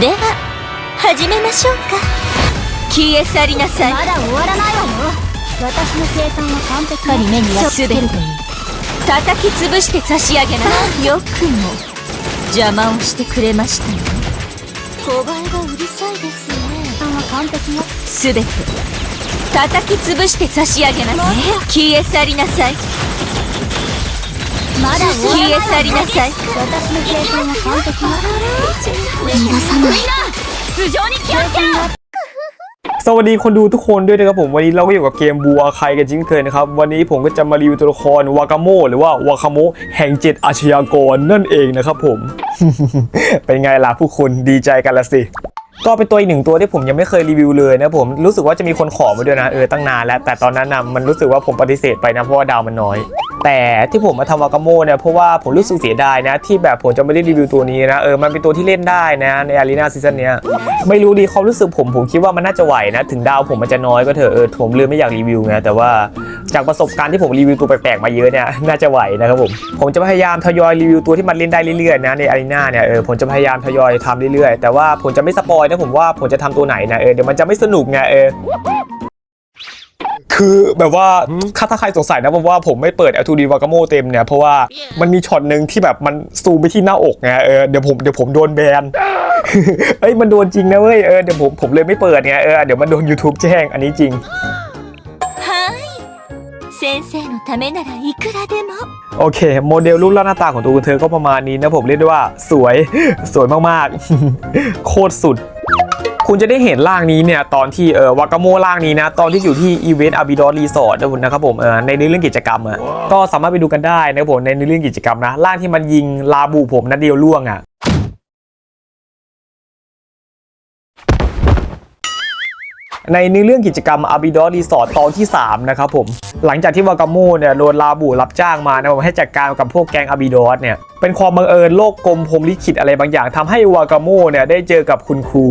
では始めましょうか。消え去りなさいまだ終わらないわよ私の計算は完璧。針目にはすべて叩き潰して差し上げなよくも。邪魔をしてくれましたね小声がうるさいですね。計算は完璧よすべて。叩き潰して差し上げなさい。消え去りなさいまだ終わ消えらない去りなさい私の計算は完璧よ逃がさない頭上に気をつけろ สวัสดีคนดูทุกคนด้วยนะครับผมวันนี้เราก็อยู่กับเกมบัวใครกันจิ้นเคยนะครับวันนี้ผมก็จะมารีวิวตัวละครวากาโมหรือว่าวาคาโมแห่งเจ็ดอาชญากรนั่นเองนะครับผม เป็นไงล่ะผู้คุณดีใจกันละสิ ก็เป็นตัวอีกหนึ่งตัวที่ผมยังไม่เคยรีวิวเลยนะผมรู้สึกว่าจะมีคนขอมาด้วยนะเออตั้งนานแล้ว แต่ตอนนั้นนะมันรู้สึกว่าผมปฏิเสธไปนะเพราะว่าดาวมันน้อย แต่ที่ผมมาทำวากาโมเนี่ยเพราะว่าผมรู้สึกเสียดายนะ ที่แบบผมจะไม่ได้รีวิวตัวนี้นะเออมันเป็นตัวที่เล่นได้นะในอารีนาซีซั่นเนี้ยไม่รู้ดีความรู้สึกผมผมคิดว่ามันน่าจะไหวนะ ถึงดาวผมมันจะน้อยก็เถอะเออผมเลยไม่อยากรีวิวไงแต่ว่าจากประสบการณ์ที่ผมรีวิวตัวแปลกๆมาเยอะเนี่ยน่าจะไหวนะครับผมผมจะพยายามทยอยรีวิวตัวที่มันเล่นได้เรื่อยๆนะในอารีนาเนี่ยเออผมจะพยายามทยอยทำเรื่อยๆ แต่ว่าผมจะไม่สปอยนะผมว่าผมจะทำตัวไหนนะเออเดี๋ยวมันจะไม่สนุกไงเออ คือแบบว่าถ้าใครสงสัยนะผมว่าผมไม่เปิดแอลทูดีวากาโมเต็มเนี่ย เพราะว่ามันมีช็อตหนึ่งที่แบบมันซูมไปที่หน้าอกไงเออเดี๋ยวผมเดี๋ยวผมโดนแบนเอ้ยมันโดนจริงนะเว้ยเออเดี๋ยวผมผมเลยไม่เปิดไงเออเดี๋ยวมันโดน YouTube แจ้งอันนี้จริงโอเค โมเดลรูปร่างหน้าตาของตัวคุณเธอก็ประมาณนี้นะผมเรียกได้ว่าสวยสวยมากๆ โคตรสุด คุณจะได้เห็นร่างนี้เนี่ยตอนที่เออวากาโมร่างนี้นะ ตอนที่อยู่ที่อีเวนต์อาบิดอรีสอร์ทนะครับผมเออในเรื่องกิจกรรมอะก็สามารถไปดูกันได้นะครับผมในเรื่องกิจกรรมนะร่างที่มันยิงลาบูผมนัดเดียวล่วงอะในเนื้อเรื่องกิจกรรมอาบิดอรีสอร์ทตอนที่ 3 นะครับผม หลังจากที่วากาโมเนี่ยโดนลาบูรับจ้างมานะผมให้จัดการกับพวกแก๊งอาบิดอสเนี่ย เป็นความบังเอิญโลกกลมพรหมลิขิตอะไรบางอย่างทำให้วากาโมเนี่ยได้เจอกับคุณครู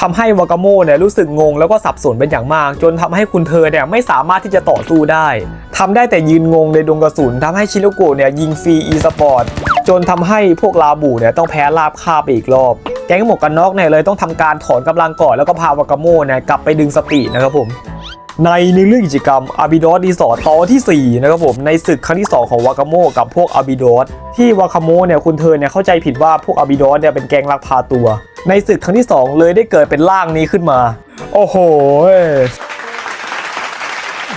ทำให้วากาโมเนี่ยรู้สึกงงแล้วก็สับสนเป็นอย่างมาก จนทำให้คุณเธอเนี่ยไม่สามารถที่จะต่อสู้ได้ทำได้แต่ยืนงงในดงกระสุนทำให้ชิโนโกะเนี่ยยิงฟรีอีสปอร์ตจนทำให้พวกลาบูเนี่ยต้องแพ้ลาบคาบไปอีกรอบ แก๊งหมวกกันน็อกเนี่ยเลยต้องทำการถอนกำลังก่อนแล้วก็พาวากาโมเนี่ยกลับไปดึงสตินะครับผม ในเรื่องกิจกรรมอาบิดอสดีสอร์ตอนที่4นะครับผมในศึกครั้งที่ 2 ของวากาโมกับพวกอาบิดอสที่วากาโมเนี่ยคุณเธอเนี่ยเข้าใจผิดว่าพวกอาบิดอสเนี่ยเป็นแกงลักพาตัว ในศึกครั้งที่ 2 เลยได้เกิดเป็นร่างนี้ขึ้นมา โอ้โห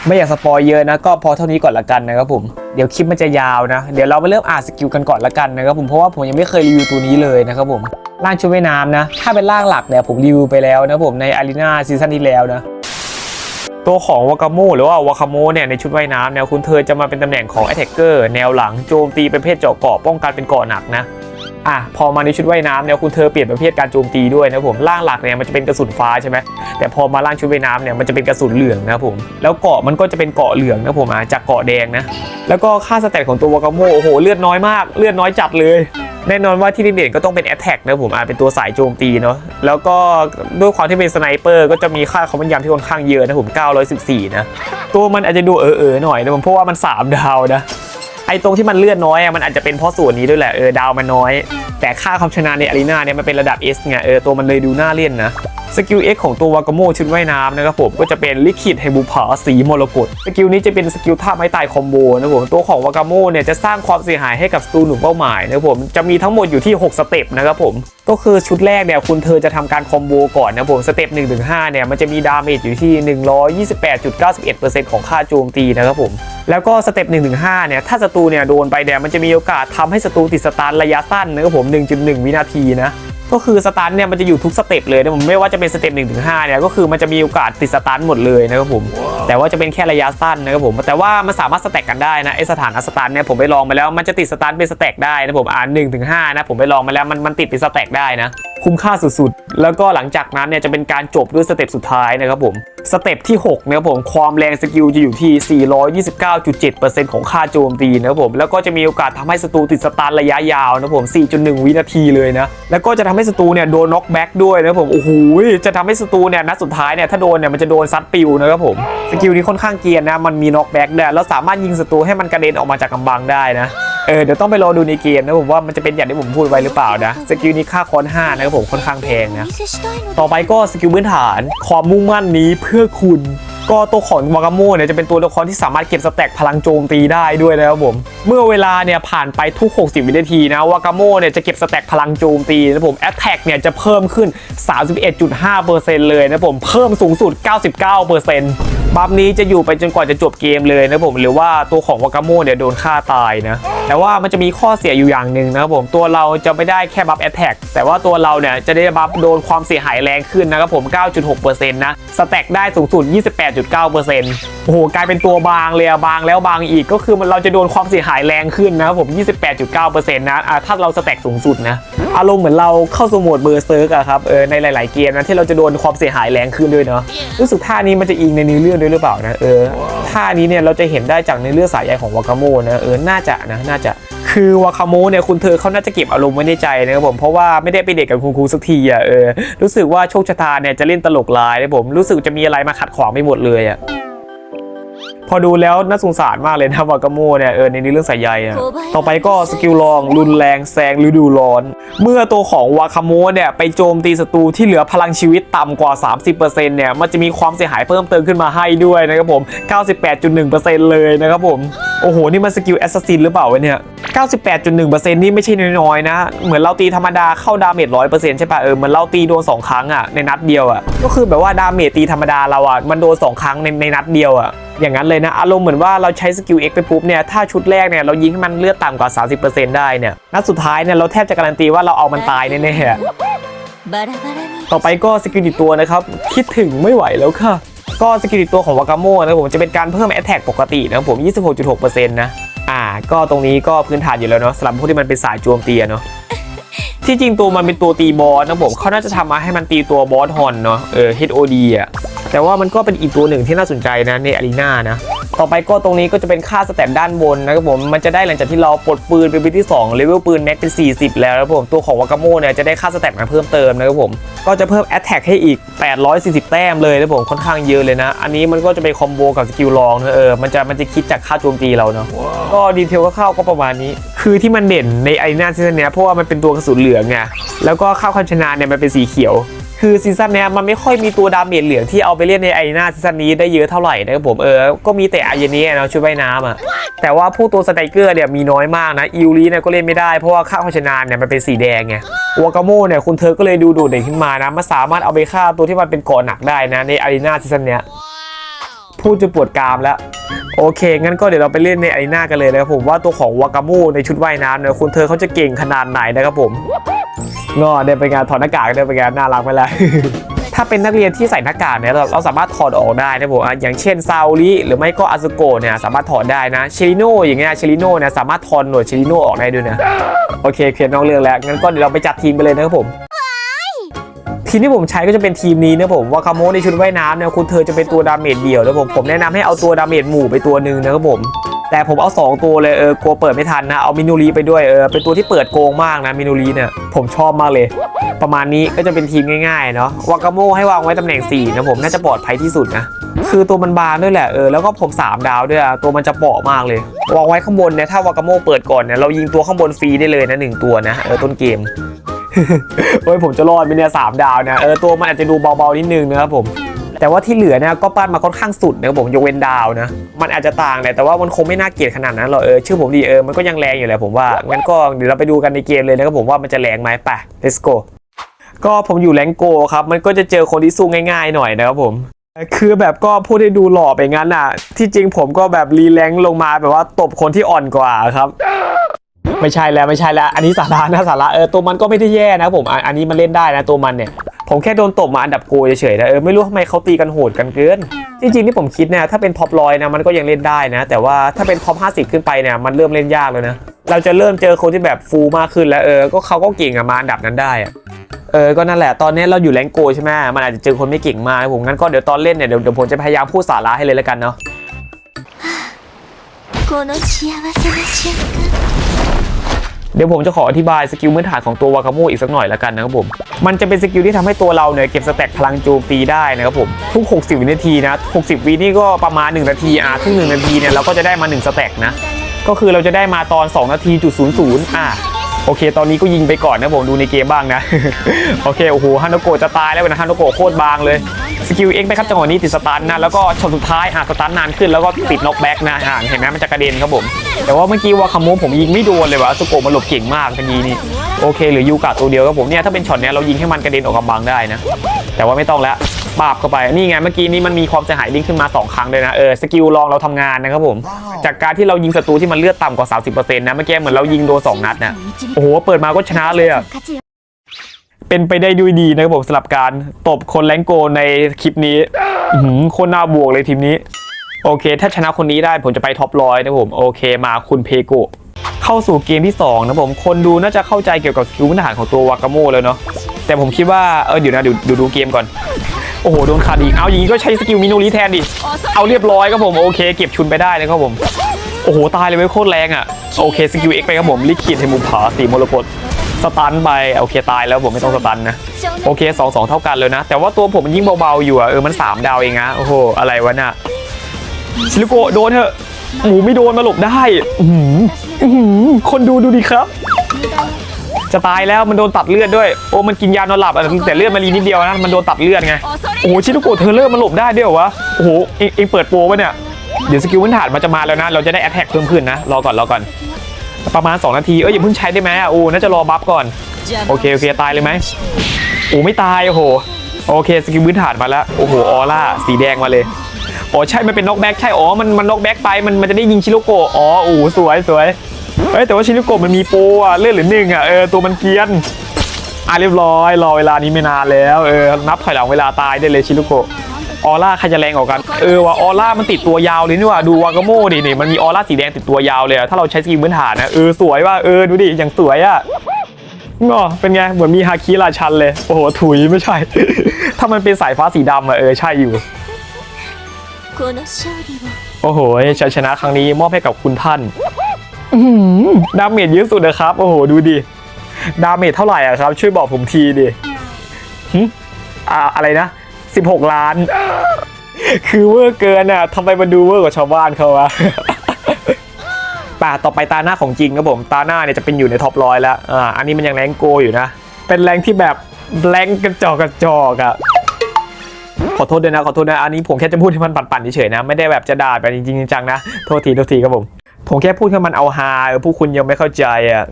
ไม่อยากสปอยเยอะนะก็พอเท่านี้ก่อนละกันนะครับผมเดี๋ยวคลิปมันจะยาวนะ เดี๋ยวเรามาเริ่มอ่านสกิลกันก่อนละกันนะครับผมเพราะว่าผมยังไม่เคยรีวิวตัวนี้เลยนะครับผมร่างชุดว่ายน้ำนะ ถ้าเป็นร่างหลักเนี่ยผมรีวิวไปแล้วนะผมในอารีนาซีซั่นที่แล้วนะ ตัวของวากาโมหรือว่าวากาโมเนี่ยในชุดว่ายน้ำเนี่ยคุณเธอจะมาเป็นตำแหน่งของแอตแทกเกอร์แนวหลังโจมตีเป็นประเภทเจาะเกาะป้องกันเป็นเกาะหนักนะ อะพอมาในชุดว่ายน้ำเนี่ยคุณเธอเปลี่ยนประเภทการโจมตีด้วยนะผมร่างหลักเนี่ยมันจะเป็นกระสุนฟ้าใช่ไหมแต่พอมาร่างชุดว่ายน้ำเนี่ยมันจะเป็นกระสุนเหลืองนะผมแล้วเกาะมันก็จะเป็นเกาะเหลืองนะผมอะจากเกาะแดงนะแล้วก็ค่าสแตทของตัววากาโมโอ้โหเลือดน้อยมากเลือดน้อยจัดเลยแน่นอนว่าที่เด่นก็ต้องเป็น Attack นะผมอ่าเป็นตัวสายโจมตีเนาะแล้วก็ด้วยความที่เป็นสไนเปอร์ก็จะมีค่าความแม่นยำที่ค่อนข้างเยอะนะผม 914 นะ ตัวมันอาจจะดูเออๆหน่อยนะผมเพราะว่ามัน 3 ดาวนะ อ้ตรงที่มันเลือดน้อยอะมันอาจจะเป็นเพราะส่วนนี้ด้วยแหละเออดาวมันน้อย แต่ค่าความชนะในอารีนาเนี่ยมันเป็นระดับ S ไงเออตัวมันเลยดูน่าเล่นนะ สกิล X ของตัววากาโมชุดว่ายน้ำนะครับผมก็จะเป็นลิขิตไฮบูผาสีมรกตสกิลนี้จะเป็นสกิลท่าไม้ตายคอมโบนะครับผมตัวของวากาโมเนี่ยจะสร้างความเสียหายให้กับสตูหนุ่มเป้าหมายนะครับผมจะมีทั้งหมดอยู่ที่ 6 สเต็ปนะครับผมก็คือชุดแรกเนี่ยคุณเธอจะทำการคอมโบก่อนนะครับผมสเต็ป1ถึง5เนี่ยมันจะมีดาเมจอยู่ที่ 128.91%ของค่าโจมตีนะครับผมแล้วก็สเต็ป1ถึง5เนี่ยถ้าศัตรูเนี่ยโดนไปเนี่ยมันจะมีโอกาสทำให้ศัตรูติดสตาร์ระยะสั้นนะครับผม 1.1 วินาทีนะ ก็คือสตาร์ทเนี่ยมันจะอยู่ทุกสเต็ปเลยนะผมไม่ว่าจะเป็นสเต็ป1ถึง5เนี่ยก็คือมันจะมีโอกาสติดสตาร์ทหมดเลยนะครับผม แต่ว่าจะเป็นแค่ระยะสั้นนะครับผมแต่ว่ามันสามารถสแต็กกันได้นะไอสถานะสตาร์ทเนี่ยผมไปลองมาแล้วมันจะติดสตาร์ทเป็นสแต็กได้นะผมอ่าน1ถึง5นะผมไปลองมาแล้วมันมันติดเป็นสแต็กได้นะ คุ้มค่าสุดๆ แล้วก็หลังจากนั้นเนี่ยจะเป็นการจบด้วยสเต็ปสุดท้ายนะครับผมสเต็ปที่6นะครับผมความแรงสกิลจะอยู่ที่ 429.7%ของค่าโจมตีนะครับผมแล้วก็จะมีโอกาสทำให้ศัตรูติดสตาร์ระยะยาวนะครับผม 4.1 วินาทีเลยนะ แล้วก็จะทำให้ศัตรูเนี่ยโดนน็อกแบ็กด้วยนะครับผมโอ้โหจะทำให้ศัตรูเนี่ยนัดสุดท้ายเนี่ยถ้าโดนเนี่ยมันจะโดนซัดปิวนะครับผมสกิลนี้ค่อนข้างเกียนนะมันมีน็อกแบ็กด้วยแล้วสามารถยิงศัตรูให้มันกระเด็นออกมาจากกำบังได้นะ เออเดี๋ยวต้องไปรอดูในเกมนะผมว่ามันจะเป็นอย่างที่ผมพูดไว้หรือเปล่านะสกิลนี้ค่าคอน5นะครับผมค่อนข้างแพงนะต่อไปก็สกิลพื้นฐานความมุ่งมั่นนี้เพื่อคุณ ก็ตัวของวากาโมเนี่ยจะเป็นตัวละครที่สามารถเก็บสแต็กพลังโจมตีได้ด้วยนะครับผม เมื่อเวลาเนี่ยผ่านไปทุก 60 วินาทีนะวากาโมเนี่ยจะเก็บสแต็กพลังโจมตีนะผมแอตแทกเนี่ยจะเพิ่มขึ้น 31.5%เลยนะผมเพิ่มสูงสุด 99%บัฟนี้จะอยู่ไปจนกว่าจะจบเกมเลยนะผมหรือว่าตัวของวากาโมเนี่ยโดนฆ่าตายนะแต่ว่ามันจะมีข้อเสียอยู่อย่างหนึ่งนะครับผมตัวเราจะไม่ได้แค่บัฟแอตแทกแต่ว่าตัวเราเนี่ยจะได้บัฟโดนความเสียหายแรงขึ้นนะครับผม 9.6%นะสแต็กได้สูงสุด28.9%โอ้โหกลายเป็นตัวบางเลยบางแล้วบางอีกก็คือมันเราจะโดนความเสียหายแรงขึ้นนะครับผม 28.9%นะอะถ้าเราสแต็กสูงสุดนะ อารมณ์เหมือนเราเข้าสู่โหมดเบอร์เซิร์กอะครับเออในหลาย ๆ เกมนะที่เราจะโดนความเสียหายแรงขึ้นด้วยเนาะรู้สึกท่านี้มันจะอิงในนื้อเรื่องด้วยหรือเปล่านะเออท่านี้เนี่ยเราจะเห็นได้จากในเรื่องสายใยของวากาโมนะเออน่าจะนะน่าจะ คือวาคาโมเนี่ยคุณเธอเขาน่าจะเก็บอารมณ์ไว้ในใจนะครับผมเพราะว่าไม่ได้ไปเด็กกับคุณครูสักทีอะเออรู้สึกว่าโชคชะตาเนี่ยจะเล่นตลกลายนะผมรู้สึกจะมีอะไรมาขัดขวางไปหมดเลยอะ พอดูแล้วน่าสงสารมากเลยนะวากาโมเนี่ยเออในนี้เรื่องสายใยอะต่อไปก็สกิลลองรุนแรงแซงฤดูร้อน เมื่อตัวของวาคาโมเนี่ยไปโจมตีศัตรูที่เหลือพลังชีวิตต่ำกว่า 30%เนี่ยมันจะมีความเสียหายเพิ่มเติมขึ้นมาให้ด้วยนะครับผม 98.1%เลยนะครับผมโอ้โห นี่มันสกิลแอสซัสซินหรือเปล่าวะเนี่ย 98.1%นี่ไม่ใช่น้อยๆนะ เหมือนเราตีธรรมดาเข้าดาเมจ100%ใช่ปะเออ เหมือนเราตีโดน 2 ครั้งอะในนัดเดียวอะก็คือแบบว่าดาเมจตีธรรมดาเราอะมันโดน 2 ครั้งในในนัดเดียวอะอย่างนั้นเลยนะ อารมณ์เหมือนว่าเราใช้สกิล X ไปปุ๊บเนี่ย ถ้าชุดแรกเนี่ยเรายิงให้มันเลือดต่ำกว่า 30%ได้เนี่ย นัดสุดท้ายเนี่ยเราแทบจะการันตีว่าเราเอามันตายแน่ๆต่อไปก็สกิลติดตัวนะครับ คิดถึงไม่ไหวแล้วค่ะ ก็สกิลติดตัวของวากาโมนะผมจะเป็นการเพิ่มแอตแทกปกตินะผม 26.6%นะ อ่า ก็ตรงนี้ก็พื้นฐานอยู่แล้วเนาะสำหรับพวกที่มันเป็นสายโจมตีเนาะที่จริงตัวมันเป็นตัวตีบอสนะผมเขาน่าจะทำมาให้มันตีตัวบอสฮอนเนาะเออ HOD อะ แต่ว่ามันก็เป็นอีกตัวหนึ่งที่น่าสนใจนะในอารีนานะ ต่อไปก็ตรงนี้ก็จะเป็นค่าสแตทด้านบนนะครับผม มันจะได้หลังจากที่เราปลดปืนเป็นปีที่2เลเวลปืนแม็กเป็น 40 แล้วนะครับผม ตัวของวากาโมเนี่ยจะได้ค่าสแตทมาเพิ่มเติมนะครับผม ก็จะเพิ่มแอตแทกให้อีก 840 แต้มเลยนะครับผมค่อนข้างเยอะเลยนะ อันนี้มันก็จะเป็นคอมโบกับสกิลลองนะเออ มันจะมันจะคิดจากค่าโจมตีเราเนาะ ก็ดีเทลก็เข้าๆก็ประมาณนี้ คือที่มันเด่นในไอนาซีซั่นเนี้ยเพราะว่ามันเป็นตัวกระสุนเหลืองไง แล้วก็ข้าวคันชนะเนี่ยมันเป็นสีเขียว คือซีซั่นเนี้ยมันไม่ค่อยมีตัวดาเมจเหลืองที่เอาไปเล่นในไอนาซีซั่นนี้ได้เยอะเท่าไหร่นะครับผมเออ ก็มีแต่อายานี้เนะชุดว่ายน้ำอะแต่ว่าผู้ตัวสไตเกอร์เนี่ยมีน้อยมากนะอิวลีเนี่ยก็เล่นไม่ได้เพราะว่าค่าพัชนานเนี่ยมันเป็นสีแดงไงวากาโมเนี่ยคุณเธอก็เลยดูโดดเด่นขึ้นมานะมันสามารถเอาไปฆ่าตัวที่มันเป็นเกาะหนักได้นะในอารีนาซีซั่นเนี้ยพูดจนปวดกรามแล้ว โอเค งั้นก็เดี๋ยวเราไปเล่นในอารีนากันเลยนะครับผมว่าตัวของวากาโมในชุดว่ายน้ำเนี่ยคุณเธอเขาจะเก่งขนาดไหนนะครับผม งอเดินไปงานถอดหน้ากากเดินไปงานน่ารักไปแล้ว ถ้าเป็นนักเรียนที่ใส่หน้ากากเนี่ยเราเราสามารถถอดออกได้นะผมอะอย่างเช่นซาอุริหรือไม่ก็อาซุโกะเนี่ยสามารถถอดได้นะเชลิโนอย่างเงี้ยเชลิโนเนี่ยสามารถถอดหนวดเชลิโนออกได้ด้วยนะโอเคเพียนนอกเรื่องแล้วงั้นก็เดี๋ยวเราไปจัดทีมไปเลยนะครับผมทีมที่ผมใช้ก็จะเป็นทีมนี้นะผมว่าคาโมในชุดว่ายน้ำเนี่ยคุณเธอจะเป็นตัวดาเมจเดี่ยวนะผมผมแนะนำให้เอาตัวดาเมจหมู่ไปตัวหนึ่งนะครับผม แต่ผมเอา 2 ตัวเลยเออกลัวเปิดไม่ทันนะ เอามินูรีไปด้วยเออเป็นตัวที่เปิดโกงมากนะมินูรีเนี่ยผมชอบมากเลย ประมาณนี้ก็จะเป็นทีมง่ายๆเนาะวากาโมให้วางไว้ตำแหน่ง4นะผมน่าจะปลอดภัยที่สุดนะคือตัวมันบางด้วยแหละเออแล้วก็ผม 3 ดาวด้วยอะตัวมันจะเปาะมากเลยวางไว้ข้างบนเนี่ยถ้าวากาโมเปิดก่อนเนี่ยเรายิงตัวข้างบนฟรีได้เลยนะหนึ่งตัวนะเออต้นเกมโอ้ยผมจะรอดไหมเนี่ยสามดาวนะเออตัวมันอาจจะดูเบาๆนิดนึงนะครับผม แต่ว่าที่เหลือเนี่ยก็ปั้นมาค่อนข้างสุดนะครับผมยกเว้นดาวนะ มันอาจจะต่างแหละแต่ว่ามันคงไม่น่าเกลียดขนาดนั้นหรอกเออชื่อผมดีเออมันก็ยังแรงอยู่แหละผมว่างั้นก็เดี๋ยวเราไปดูกันในเกมเลยนะครับผมว่ามันจะแรงไหมไป let's go ก็ผมอยู่แรงโกครับมันก็จะเจอคนที่สู้ง่าย ๆ หน่อยนะครับผมคือแบบก็พูดให้ดูหล่อไปงั้นอะ ที่จริงผมก็แบบรีแรงลงมาแบบว่าตบคนที่อ่อนกว่าครับ ไม่ใช่แล้วไม่ใช่แล้ว อันนี้สาระนะสาระเออตัวมันก็ไม่ได้แย่นะผมอันอันนี้มันเล่นได้นะตัวมันเนี่ย ผมแค่โดนตบมาอันดับโกยเฉยๆนะเออไม่รู้ทำไมเขาตีกันโหดกันเกิน จริงๆที่ผมคิดเนี่ยถ้าเป็นท็อปร้อยนะมันก็ยังเล่นได้นะ แต่ว่าถ้าเป็นท็อป50 ขึ้นไปเนี่ยมันเริ่มเล่นยากเลยนะ เราจะเริ่มเจอคนที่แบบฟูลมากขึ้นแล้วเออก็เขาก็เก่งอะมาอันดับนั้นได้อะเออก็นั่นแหละตอนนี้เราอยู่แรงโกใช่ไหมมันอาจจะเจอคนไม่เก่งมากนะผมงั้นก็เดี๋ยวตอนเล่นเนี่ยเดี๋ยวเดี๋ยวผมจะพยายามพูดสาระให้เลยแล้วกันเนาะ この幸せな瞬間 เดี๋ยวผมจะขออธิบายสกิลพื้นฐานของตัววากาโมอีกสักหน่อยละกันนะครับผม มันจะเป็นสกิลที่ทำให้ตัวเราเนี่ยเก็บสแต็กพลังโจมตีได้นะครับผม ทุก 60 วินาทีนะ 60 วินี่ก็ประมาณ 1 นาทีอะทุก1นาทีเนี่ยเราก็จะได้มา 1 สแต็กนะ ก็คือเราจะได้มาตอน 2 นาทีจุดศูนย์ศูนย์อะ โอเค ตอนนี้ก็ยิงไปก่อนนะผมดูในเกมบ้างนะ โอเค โอ้โหฮานโกะจะตายแล้วนะฮานโกะโคตรบางเลย สกิลเอ็กไปครับจังหวะนี้ติดสตันนะ แล้วก็ช็อตสุดท้ายอะสตันนานขึ้นแล้วก็ติดน็อกแบ็กนะอะเห็นไหมมันจะกระเด็นครับผม แต่ว่าเมื่อกี้ว่าคาโมผมยิงไม่โดนเลยว่ะสโกะมันหลบเก่งมากทันทีนี่โอเคหรือยูกะตัวเดียวครับผมเนี่ยถ้าเป็นช็อตเนี้ยเรายิงให้มันกระเด็นออกกำบังได้นะ แต่ว่าไม่ต้องแล้ว ปาบเข้าไปนี่ไงเมื่อกี้นี้มันมีความเสียหายลิงขึ้นมา 2 ครั้งเลยนะเออสกิลลองเราทำงานนะครับผมจากการที่เรายิงศัตรูที่มันเลือดต่ำกว่า 30%นะเมื่อกี้เหมือนเรายิงโดน2นัดนะโอ้โหเปิดมาก็ชนะเลยอะเป็นไปได้ด้วยดีนะครับผมสำหรับการตบคนแรงโกในคลิปนี้หืมคนน่าบวกเลยทีมนี้ โอเค ถ้าชนะคนนี้ได้ผมจะไปท็อปร้อยนะผมโอเคมาคุณเพโก เข้าสู่เกมที่2นะผมคนดูน่าจะเข้าใจเกี่ยวกับสกิลพื้นฐานของตัววากาโมแล้วเนาะแต่ผมคิดว่าเออเดี๋ยวนะเดี๋ยวดูเกมก่อน โอ้โหโดนขาดอีกเอาอย่างนี้ก็ใช้สกิลมิโนริแทนดิเอาเรียบร้อยครับผมโอเค เก็บชุนไปได้เลยครับผมโอ้โหตายเลยเว้ยโคตรแรงอะโอเคสกิลเอ็กไปครับผมลิขิตให้มุมผาสีมรกตสตันไปโอเคตายแล้วผมไม่ต้องสตันนะโอเคสองสองเท่ากันเลยนะ แต่ว่าตัวผมมันยิ่งเบาๆอยู่อะเออมัน3ดาวเองนะโอ้โหอะไรวะน่ะชิลิโกโดนเถอะหมูไม่โดนมาหลบได้อื้ อหืออื้อหือคนดูดูดีครับ จะตายแล้วมันโดนตัดเลือดด้วย โอ้มันกินยานอนหลับอะแต่เลือดมันรีนิดเดียวนะมันโดนตัดเลือดไง โอ้โหชิลิโกะเธอเริ่มมันหลบได้ด้วยเหรอวะ โอ้โหเองเองเปิดโปรวะเนี่ย เดี๋ยวสกิลพื้นฐานมันจะมาแล้วนะ เราจะได้แอตแทกเพิ่มขึ้นนะ รอก่อนรอก่อน ประมาณ 2 นาที เอ้ยอย่าเพิ่งใช้ได้ไหมอะโอ้น่าจะรอบัฟก่อน โอเคโอเคตายเลยไหมโอ้ไม่ตายโอ้โห โอเคสกิลพื้นฐานมาแล้ว โอ้โหออร่าสีแดงมาเลย อ๋อใช่มันเป็นนกแบ็กใช่อ๋อมันมันนกแบ็กไปมันมันจะได้ยิงชิโรโกะอ๋อโอ้สวยสวยเฮ้ยแต่ว่าชิโรโกมันมีโปอะเลื่อนหรือหนึ่งอะเออตัวมันเกียนอะเรียบร้อยรอเวลานี้ไม่นานแล้วเออนับถอยหลังเวลาตายได้เลยชิโรโกออร่าใครจะแรงกว่ากันเออว่ะออร่ามันติดตัวยาวเลยนี่ว่ะดูวากาโมดินี่มันมีออร่าสีแดงติดตัวยาวเลยถ้าเราใช้สกิลพื้นฐานนะเออสวยว่ะเออดูดิอย่างสวยอะงอเป็นไงเหมือนมีฮาคิราชันเลยโอ้โหถุยไม่ใช่ ถ้ามันเป็นสายฟ้าสีดำอะเออใช่อยู่ この勝利を โอ้โหชัยชนะครั้งนี้มอบให้กับคุณท่าน อื้อหือดาเมจเยอะสุดนะครับ โอ้โห ดูดิ ดาเมจเท่าไหร่อะครับ ช่วยบอกผมทีดิหึอ่าอะไรนะ 16 ล้าน คือเวอร์เกินอะทำไมมันดูเวอร์กว่าชาวบ้านเขาวะ ป่าต่อไปตาหน้าของจริงครับผม ตาหน้าเนี่ยจะเป็นอยู่ในท็อปร้อยแล้ว อ่า อันนี้มันยังแรงโกอยู่นะ เป็นแรงที่แบบแรงกระจอกกระจอกอะ ขอโทษด้วยนะขอโทษนะอันนี้ผมแค่จะพูดให้มันปั่นๆเฉยๆนะไม่ได้แบบจะด่าไปจริงๆจังๆนะโทษทีโทษทีครับผมผมแค่พูดให้มันเอาฮาเออผู้คุณยังไม่เข้าใจอะ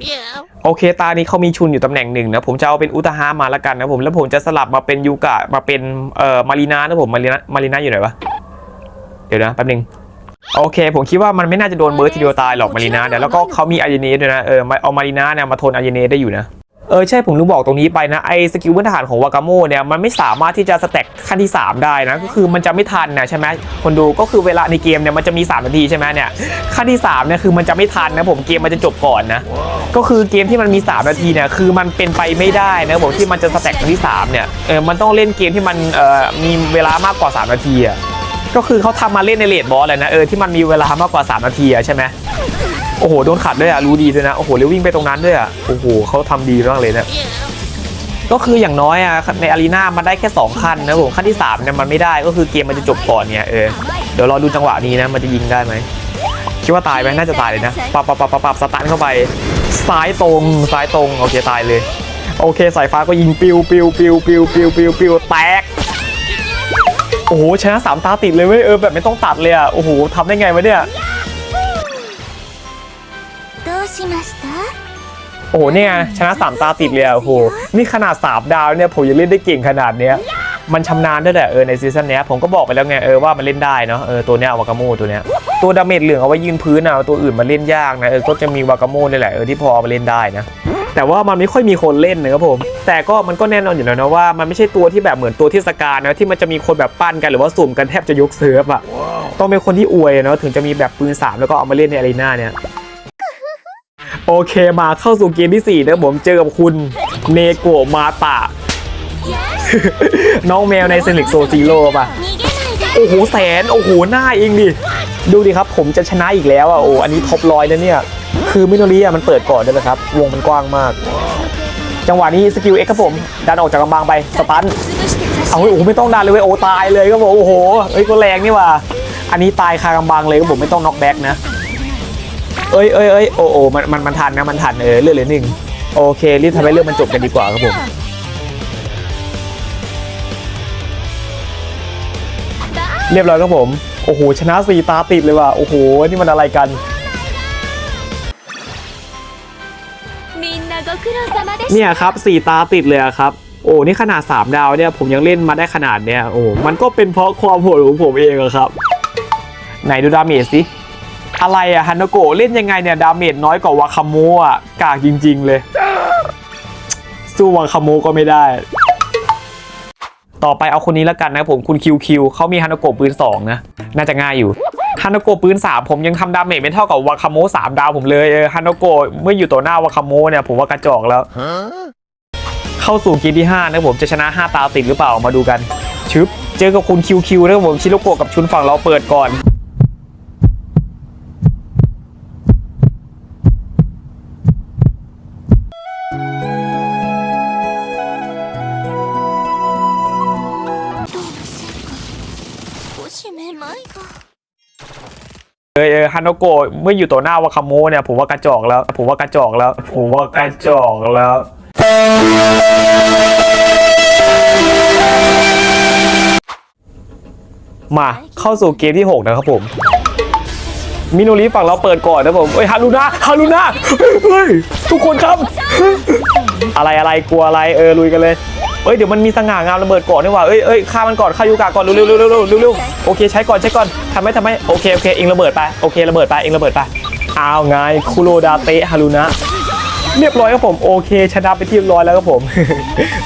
โอเคตานี้เขามีชุนอยู่ตำแหน่งหนึ่งนะผมจะเอาเป็นอุตหามาละกันนะผมแล้วผมจะสลับมาเป็นยูกะมาเป็นเอ่อมารีนานะผมมารีนามารีนาอยู่ไหนวะเดี๋ยวนะแป๊บนึงโอเค ผมคิดว่ามันไม่น่าจะโดนเบิร์ดทีเดียวตายหรอกมารีนาเนี่ยแล้วก็เขามีอายเนสด้วยนะเออมาเอามารีนาเนี่ยมาทนอายเนสได้อยู่นะ เออใช่ผมลืมบอกตรงนี้ไปนะไอสกิลพื้นฐานของวากาโมเนี่ยมันไม่สามารถที่จะสแต็กขั้นที่ 3 ได้นะก็คือมันจะไม่ทันนะใช่ไหมคนดูก็คือเวลาในเกมเนี่ยมันจะมี 3 นาทีใช่ไหมเนี่ยขั้นที่3เนี่ยคือมันจะไม่ทันนะผมเกมมันจะจบก่อนนะก็คือเกมที่มันมี 3 นาทีเนี่ยคือมันเป็นไปไม่ได้นะผมที่มันจะสแต็กขั้นที่3เนี่ยเออมันต้องเล่นเกมที่มันเอ่อมีเวลามากกว่า 3 นาทีอะก็คือเขาทำมาเล่นในเลดบอสเลยนะเออที่มันมีเวลามากกว่า 3 นาทีอะใช่ไหม โอ้โหโดนขัดด้วยอะรู้ดีด้วยนะโอ้โหเลี้ยววิ่งไปตรงนั้นด้วยอะโอ้โหเขาทำดีมากเลยเนี่ยก็คืออย่างน้อยอะในอารีนามันได้แค่ 2 ขั้นนะผมขั้นที่3เนี่ยมันไม่ได้ก็คือเกมมันจะจบก่อนเนี่ยเออเดี๋ยวรอดูจังหวะนี้นะมันจะยิงได้ไหมคิดว่าตายไหมน่าจะตายเลยนะปับปับปับปับปับสตันเข้าไปซ้ายตรงซ้ายตรงโอเคตายเลย โอเคสายฟ้าก็ยิงปิวปิวปิวปิวปิวปิวปิวแตกโอ้โหชนะสามตาติดเลยเว้ยเออแบบไม่ต้องตัดเลยอะโอ้โหทำได้ไงวะเนี่ย しました โอ้โหเนี่ยชนะสามตาติดเลยอะโอ้โหนี่ขนาดสามดาวเนี่ยผมยังเล่นได้เก่งขนาดเนี้ยมันชำนาญด้วยแหละเออในซีซั่นเนี้ยผมก็บอกไปแล้วไงเออว่ามันเล่นได้เนาะเออตัวเนี้ยวากาโมตัวเนี้ยตัวดาเมจเหลืองเอาไว้ยืนพื้นอะตัวอื่นมันเล่นยากนะเออก็จะมีวากาโมนี่แหละเออที่พอเอามาเล่นได้นะแต่ว่ามันไม่ค่อยมีคนเล่นนะครับผม แต่ก็มันก็แน่นอนอยู่แล้วนะว่ามันไม่ใช่ตัวที่แบบเหมือนตัวที่สกานะที่มันจะมีคนแบบปั้นกันหรือว่าสุ่มกันแทบจะยกเซิร์ฟอะต้องเป็นคนที่อวยเนาะถึงจะมีแบบปืนสามแล้วก็เอามาเล่นในอารีนาเนี่ย โอเคมาเข้าสู่เกมที่ 4 นะผมเจอกับคุณเนโกมาตะ น้องแมวในเซนิกโซซีโร่ป่ะ โอ้โห แสน โอ้โห หน้าเองดิ ดูดิครับผมจะชนะอีกแล้วอะ โอ้ อันนี้ท็อปร้อยนะเนี่ย คือมิโนริอะมันเปิดก่อนด้วยนะครับ วงมันกว้างมาก จังหวะนี้สกิลเอ็กครับผม ดันออกจากกำบังไป สตัน เอาโอ้โหไม่ต้องดันเลยเว้ย โอ้ตายเลยครับผม โอ้โห เฮ้ยก็แรงนี่ว่ะ อันนี้ตายคากำบังเลยครับผมไม่ต้องน็อกแบ็กนะ เอ้ยเอ้ยเอ้ยโอ้โอ้มันมันมันทันนะมันทันเออเรื่องเลยหนึ่งโอเครีบทำให้เรื่องมันจบกันดีกว่าครับผมเรียบร้อยครับผม โอ้โห ชนะสีตาติดเลยว่ะ โอ้โห นี่มันอะไรกัน เนี่ยครับสีตาติดเลยครับ โอ้ นี่ขนาด 3 ดาวเนี่ย ผมยังเล่นมาได้ขนาดเนี่ย โอ้ มันก็เป็นเพราะความโหดของผมเองครับ ไหนดูดาเมจสิ อะไรอะฮันโนโกเล่นยังไงเนี่ย ดาเมจน้อยกว่าวาคาโมะกากจริง ๆ เลย สู้วาคาโมะก็ไม่ได้ ต่อไปเอาคนนี้แล้วกันนะผมคุณคิวคิวเขามีฮันโนโกปืน 2 นะ น่าจะง่ายอยู่ฮันโนโกปืน 3 ผมยังทำดาเมจไม่เท่ากับวาคาโมะ3ดาวผมเลยเออฮันโนโกเมื่ออยู่ต่อหน้าวาคาโมะเนี่ยผมว่ากระจอกแล้ว เข้าสู่เกมที่5นะผมจะชนะ 5 ตาติดหรือเปล่ามาดูกันชึบเจอกับคุณคิวคิวนะผมชิโรโกะกับชุนฝั่งเราเปิดก่อน เออเออฮันโนโกะเมื่ออยู่ต่อหน้าวาคาโมเนี่ยผมว่ากระจอกแล้ว ผมว่ากระจอกแล้วผมว่ากระจอกแล้วมาเข้าสู่เกมที่ 6 นะครับผม มิโนริฝั่งเราเปิดก่อนนะผมเอ้ยฮารุนะฮารุนะเฮ้ยทุกคนครับ อะไรอะไรกลัวอะไรเออลุยกันเลย เอ้ยเดี๋ยวมันมีสง่างามระเบิดก่อนนี่ว่าเอ้ยเอ้ยฆ่ามันก่อนฆ่ายูกะก่อนเร็วเร็วเร็วเร็วเร็วเร็วโอเคใช้ก่อนใช้ก่อนทำไหมทำไหมโอเคโอเคเองระเบิดไปโอเคระเบิดไปเองระเบิดไปอ้าวไงคุโรดาเตะฮารุนะเรียบร้อยครับผมโอเคชนะไปที่เรียบร้อยแล้วครับผม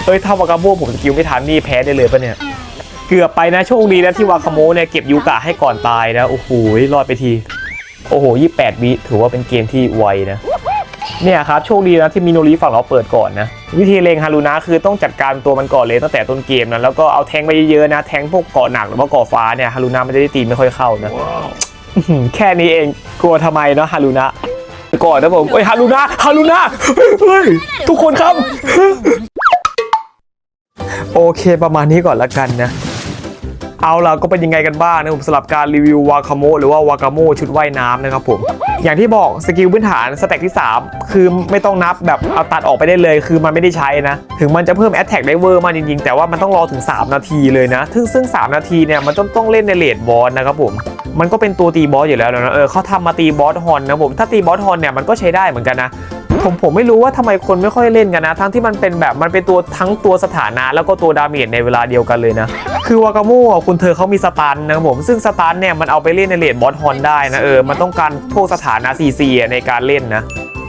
เอ้ยถ้าวากาโมผมสกิลไม่ทันนี่แพ้ได้เลยปะเนี่ยเกือบไปนะโชคดีนะที่วาคาโมเนี่ยเก็บยูกะให้ก่อนตายนะโอ้โหรอดไปทีโอ้โห28วิถือว่าเป็นเกมที่ไวนะ เนี่ยครับโชคดีนะที่มิโนริฝั่งเราเปิดก่อนนะ วิธีเลงฮารุนะคือต้องจัดการตัวมันก่อนเลยตั้งแต่ต้นเกมนะแล้วก็เอาแทงไปเยอะๆนะแทงพวกเกาะหนักหรือว่าเกาะฟ้าเนี่ยฮารุนะมันจะได้ตีไม่ค่อยเข้านะอื้อหือแค่นี้เองกลัวทำไมเนาะฮารุนะก่อนนะผมเอ้ยฮารุนะฮารุนะเฮ้ยทุกคนครับ โอเคประมาณนี้ก่อนละกันนะ เอาล่ะก็เป็นยังไงกันบ้างนะผมสำหรับการรีวิววาคาโมหรือว่าวากาโมชุดว่ายน้ำนะครับผมอย่างที่บอกสกิลพื้นฐานสแต็กที่ 3 คือไม่ต้องนับแบบเอาตัดออกไปได้เลยคือมันไม่ได้ใช้นะ ถึงมันจะเพิ่มแอตแทกได้เวอร์มากจริงๆ แต่ว่ามันต้องรอถึง 3 นาทีเลยนะซึ่งซึ่ง 3 นาทีเนี่ยมันต้องต้องเล่นในเลดบอสนะครับผมมันก็เป็นตัวตีบอสอยู่แล้วนะเออเขาทำมาตีบอสฮอนนะผมถ้าตีบอสฮอนเนี่ยมันก็ใช้ได้เหมือนกันนะ ผมผมไม่รู้ว่าทำไมคนไม่ค่อยเล่นกันนะ ทั้งที่มันเป็นแบบมันเป็นตัวทั้งตัวสถานะแล้วก็ตัวดาเมจในเวลาเดียวกันเลยนะ คือวากาโมอะคุณเธอเขามีสตันนะครับผมซึ่งสตันเนี่ยมันเอาไปเล่นในเลดบอสฮอนได้นะเออมันต้องการพวกสถานะซีซีในการเล่นนะ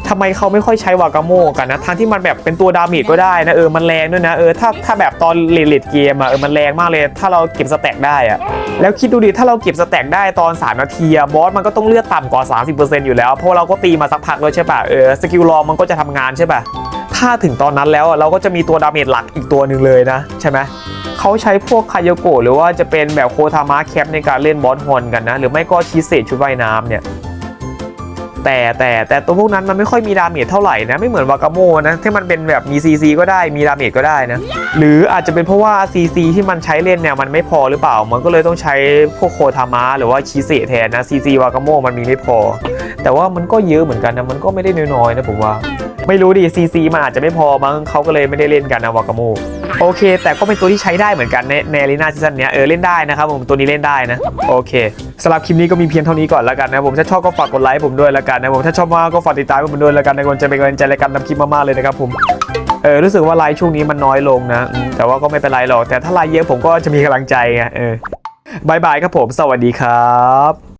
ทำไมเขาไม่ค่อยใช้วากาโมกันนะทั้งที่มันแบบเป็นตัวดาเมจก็ได้นะเออมันแรงด้วยนะเออถ้าถ้าแบบตอนเลดเลดเกมอะเออมันแรงมากเลย ถ้าเราเก็บสแต็กได้อะแล้วคิดดูดิถ้าเราเก็บสแต็กได้ตอน 3 นาทีบอสมันก็ต้องเลือดต่ำกว่า 30%อยู่แล้ว เพราะเราก็ตีมาสักพักแล้วใช่ป่ะเออสกิลรอมันก็จะทำงานใช่ป่ะถ้าถึงตอนนั้นแล้วอะเราก็จะมีตัวดาเมจหลักอีกตัวหนึ่งเลยนะ ใช่ไหมเขาใช้พวกคายโกะหรือว่าจะเป็นแบบโคทามะแคปในการเล่นบอสฮอนกันนะ หรือไม่ก็ชีเศษชุดว่ายน้ำเนี่ย แต่แต่แต่ตัวพวกนั้นมันไม่ค่อยมีดาเมจเท่าไหร่นะไม่เหมือนวากาโมนะที่มันเป็นแบบมีซีซีก็ได้มีดาเมจก็ได้นะ หรืออาจจะเป็นเพราะว่า CC ที่มันใช้เล่นเนี่ยมันไม่พอหรือเปล่า มันก็เลยต้องใช้พวกโคทามะหรือว่าชิเซแทนนะ CC วากาโมมันมีไม่พอ แต่ว่ามันก็เยอะเหมือนกันนะมันก็ไม่ได้น้อยๆนะผมว่า ไม่รู้ดิ CC มันอาจจะไม่พอมั้งเขาก็เลยไม่ได้เล่นกันนะวากาโมโอเค แต่ก็เป็นตัวที่ใช้ได้เหมือนกันในในลีนาซีซั่นเนี้ยเออเล่นได้นะครับผมตัวนี้เล่นได้นะโอเคสำหรับคลิปนี้ก็มีเพียงเท่านี้ก่อนแล้วกันนะผมถ้าชอบก็ฝากกดไลค์ผมด้วยแล้วกันนะผมถ้าชอบมากก็ฝากติดตามผมด้วยแล้วกันนะคนจะเป็นกำลังใจในการทำคลิปมากๆเลยนะครับผมเออรู้สึกว่าไลฟ์ช่วงนี้มันน้อยลงนะ แต่ว่าก็ไม่เป็นไรหรอก แต่ถ้าไลฟ์เยอะผมก็จะมีกำลังใจไงเออบายบายครับผม สวัสดีครับ